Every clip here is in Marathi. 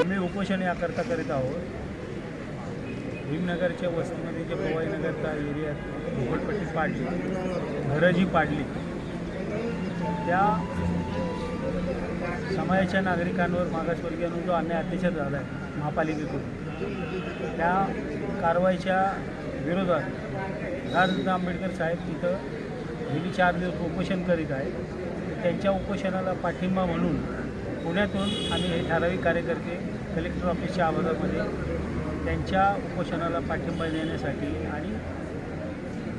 आम्ही उपोषण याकरता करीत आहोत भीमनगरच्या वस्तीमध्ये जे पवाईनगरचा एरियात झोपडपट्टी पाडली घरं जी पाडली त्या समाजाच्या नागरिकांवर मागासवर्गीयांवर जो अन्याय अत्याचार झाला आहे महापालिकेकडून त्या कारवाईच्या विरोधात राजरत्न आंबेडकर साहेब तिथं गेली चार दिवस उपोषण करीत आहेत. त्यांच्या उपोषणाला पाठिंबा म्हणून पुण्यातून आम्ही हे ठराविक कार्यकर्ते कलेक्टर ऑफिसच्या आवाजामध्ये त्यांच्या उपोषणाला पाठिंबा देण्यासाठी आणि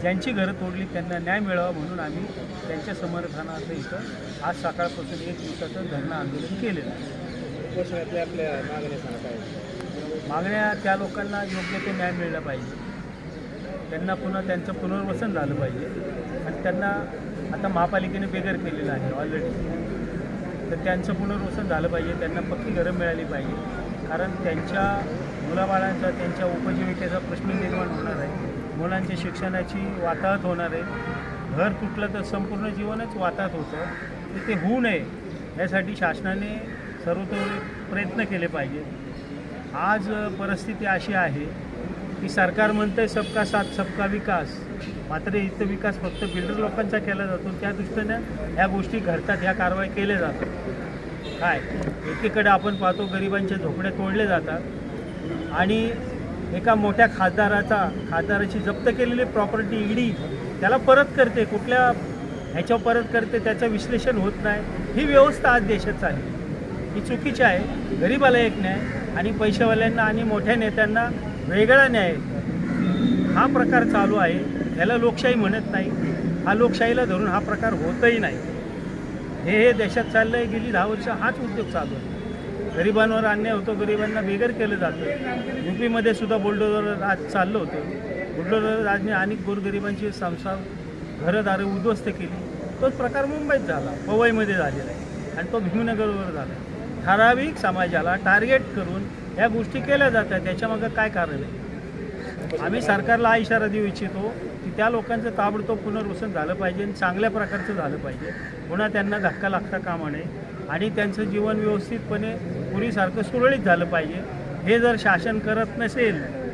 ज्यांची घरं तोडली त्यांना न्याय मिळावा म्हणून आम्ही त्यांच्या समर्थनार्थ इथं आज सकाळपासून एक दिवसाचं धरणं आंदोलन केलेलं आहे. उपोषणातल्या आपल्या मागण्या त्या लोकांना योग्य ते न्याय मिळला पाहिजे. त्यांना पुन्हा त्यांचं पुनर्वसन झालं पाहिजे. आणि त्यांना आता महापालिकेने बेघर केलेलं आहे ऑलरेडी तर त्यांचं पुनर्वसन झालं पाहिजे त्यांना पक्की घरं मिळाली पाहिजे. कारण त्यांच्या मुलाबाळांचा त्यांच्या उपजीविकेचा प्रश्न निर्माण होणार आहे. मुलांच्या शिक्षणाची वाताहत होणार आहे. घर तुटलं तर संपूर्ण जीवनच वाताहत होतं. तर ते होऊ नये यासाठी शासनाने सर्वतोपरी प्रयत्न केले पाहिजे. आज परिस्थिती अशी आहे की सरकार म्हणतं आहे सबका साथ सबका विकास. मात्र इथं विकास फक्त बिल्डर लोकांचा केला जातो. त्या दृष्टीनं ह्या गोष्टी घडतात ह्या कारवाई केल्या जातात. काय? एकीकडे आपण पाहतो गरिबांच्या झोपड्या तोडले जातात. आणि एका मोठ्या खासदाराचा खासदाराची जप्त केलेली प्रॉपर्टी ईडी त्याला परत करते कुठल्या ह्याच्यावर परत करते त्याचं विश्लेषण होत नाही. ही व्यवस्था आज देशात चालली. ही चुकीची आहे. गरीबाला एक न्याय आणि पैशावाल्यांना आणि मोठ्या नेत्यांना वेगळा न्याय. हा प्रकार चालू आहे. ह्याला लोकशाही म्हणत नाही. हा लोकशाहीला धरून हा प्रकार होतही नाही. हे हे देशात चाललं आहे गेली दहा वर्ष हाच उद्योग चालू आहे. गरिबांवर अन्याय होतो गरिबांना बेघर केलं जातं. यू पीमध्ये सुद्धा बुलडोजर आज चाललं होतं. बुलडोजर राजने अनेक गोरगरिबांची संसार घरंदारं उद्ध्वस्त केली. तोच प्रकार मुंबईत झाला पवईमध्ये झालेला आहे. आणि तो भीमनगरवर झाला. ठराविक समाजाला टार्गेट करून या गोष्टी केल्या जातात. त्याच्यामागं काय कारण आहे? आम्ही सरकारला हा इशारा देऊ इच्छितो की त्या लोकांचं ताबडतोब पुनर्वसन झालं पाहिजे आणि चांगल्या प्रकारचं झालं पाहिजे. पुन्हा त्यांना धक्का लागता कामा नये. आणि त्यांचं जीवन व्यवस्थितपणे पूर्वीसारखं सुरळीत झालं पाहिजे. हे जर शासन करत नसेल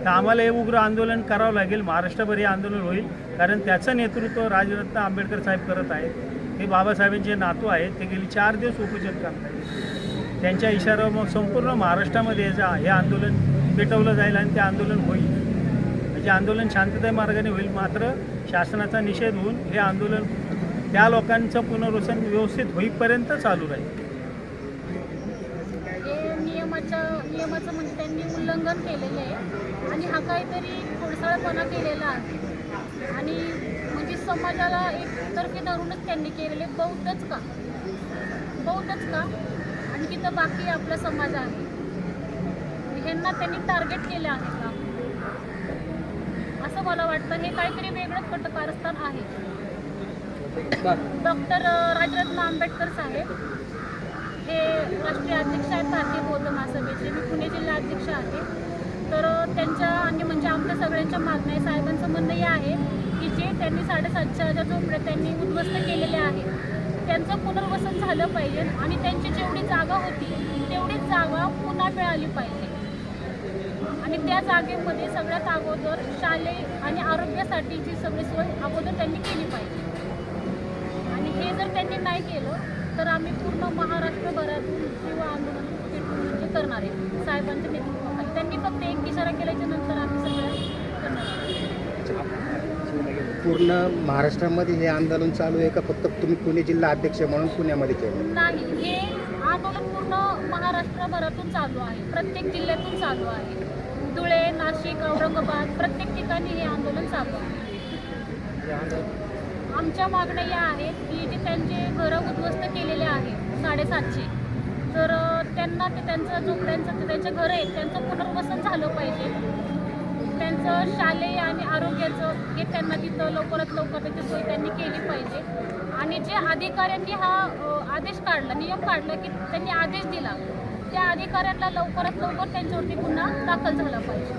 तर आम्हाला हे उग्र आंदोलन करावं लागेल महाराष्ट्रभर हे आंदोलन होईल. कारण त्याचं नेतृत्व राजरत्न आंबेडकर साहेब करत आहेत. हे बाबासाहेबांचे नातू आहेत ते गेली चार दिवस उपोषण करत आहेत. त्यांच्या इशाऱ्यावर मग संपूर्ण महाराष्ट्रामध्ये जा- हे आंदोलन पेटवलं जाईल आणि ते आंदोलन होईल. म्हणजे आंदोलन शांततेच्या मार्गाने होईल. मात्र शासनाचा निषेध होऊन हे आंदोलन त्या लोकांचं पुनर्वसन व्यवस्थित होईपर्यंत चालू राहील. हे नियमाच्या नियमाचं म्हणजे त्यांनी उल्लंघन केलेलं आहे. आणि हा काहीतरी खोडसाळपणा केलेला आहे. आणि म्हणजे समाजाला एकतर्फी धरूनच त्यांनी केलेले बौद्धच का बौद्धच का आणि तिथं बाकी आपला समाज आहे. ह्यांना त्यांनी टार्गेट केलं आहे का असं मला वाटतं. हे काहीतरी वेगळंच कटकारस्थान आहे. डॉक्टर राजरत्न आंबेडकर साहेब हे राष्ट्रीय अध्यक्ष आहेत भारतीय बौद्ध महासभेचे. मी पुणे जिल्हा अध्यक्ष आहे. तर त्यांच्या आणि म्हणजे आमच्या सगळ्यांच्या मागण्या आहे साहेबांचं म्हणणं हे आहे की जे त्यांनी साडेसातच्या हजार झोपड्या त्यांनी उद्ध्वस्त केलेल्या आहेत त्यांचं पुनर्वसन झालं पाहिजे आणि त्यांची जेवढी जागा होती तेवढीच जागा पुन्हा मिळाली पाहिजे. आणि त्या जागेमध्ये सगळ्यात अगोदर शालेय आणि आरोग्यासाठीची सगळी सोय अगोदर त्यांनी केली पाहिजे. हे जर त्यांनी नाही केलं तर आम्ही पूर्ण महाराष्ट्रभरातून किंवा आंदोलन म्हणजे करणार आहे. साहेबांच्या नेतृत्वाखाली त्यांनी फक्त एक इशारा केल्याच्यानंतर आम्ही करणार आहे. पूर्ण महाराष्ट्रामध्ये हे आंदोलन चालू आहे का? फक्त तुम्ही पुणे जिल्हा अध्यक्ष म्हणून पुण्यामध्ये केलं? नाही हे आंदोलन पूर्ण महाराष्ट्रभरातून चालू आहे. प्रत्येक जिल्ह्यातून चालू आहे. धुळे नाशिक औरंगाबाद प्रत्येक ठिकाणी हे आंदोलन चालू आहे. आमच्या मागण्या या आहेत की जे त्यांचे घरं उद्ध्वस्त केलेले आहेत साडेसातशे. तर त्यांना ते त्यांचं झोपड्यांचं ते त्यांचे घरं आहेत त्यांचं पुनर्वसन झालं पाहिजे. त्यांचं शालेय आणि आरोग्याचं हे त्यांना तिथं लवकरात लवकर त्याची सोय त्यांनी केली पाहिजे. आणि जे अधिकाऱ्यांनी हा आदेश काढला नियम काढला की त्यांनी आदेश दिला त्या अधिकाऱ्यांना लवकरात लवकर त्यांच्यावरती गुन्हा दाखल झाला पाहिजे.